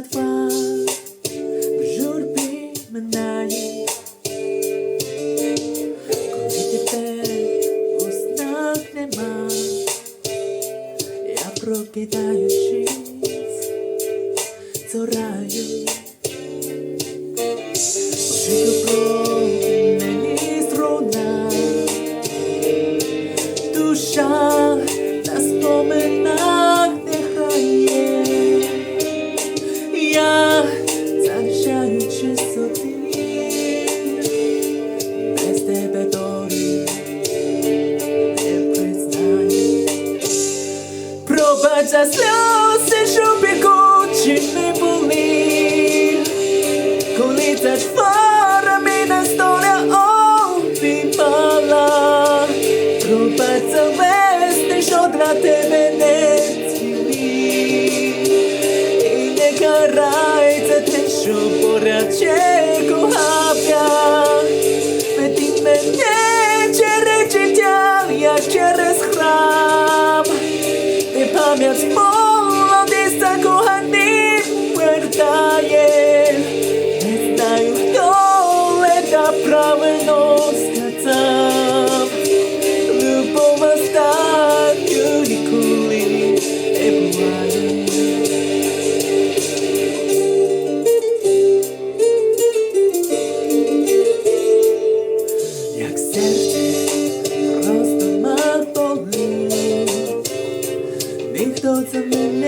братва в журбі минає, коли тебе у снах нема, я прокидаючись, цураю. без тебе долі не признаю. Пробач за сльози, що бігучі не були, коли це твоє.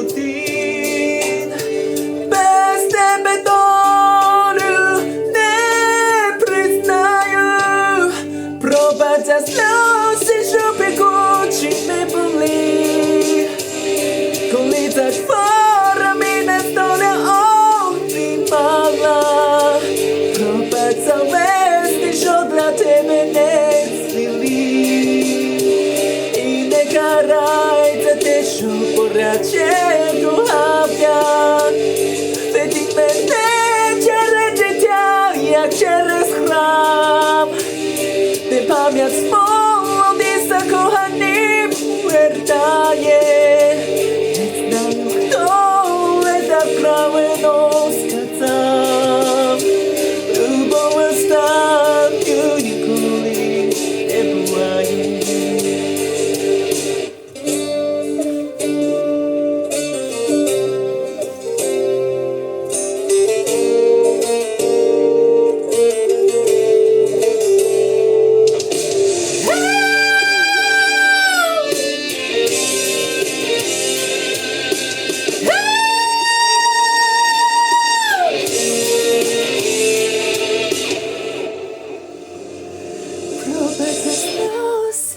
один, без тебе долю не признаю, пробача. queira te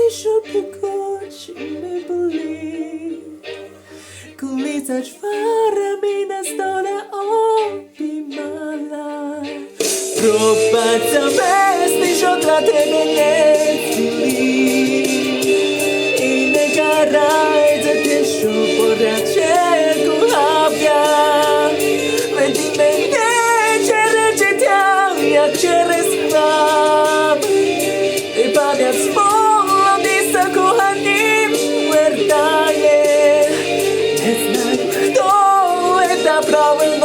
що покочими були, коли за чварами нас доля обіймала, Пропаться весни, що для тебе не цілий. через нас. love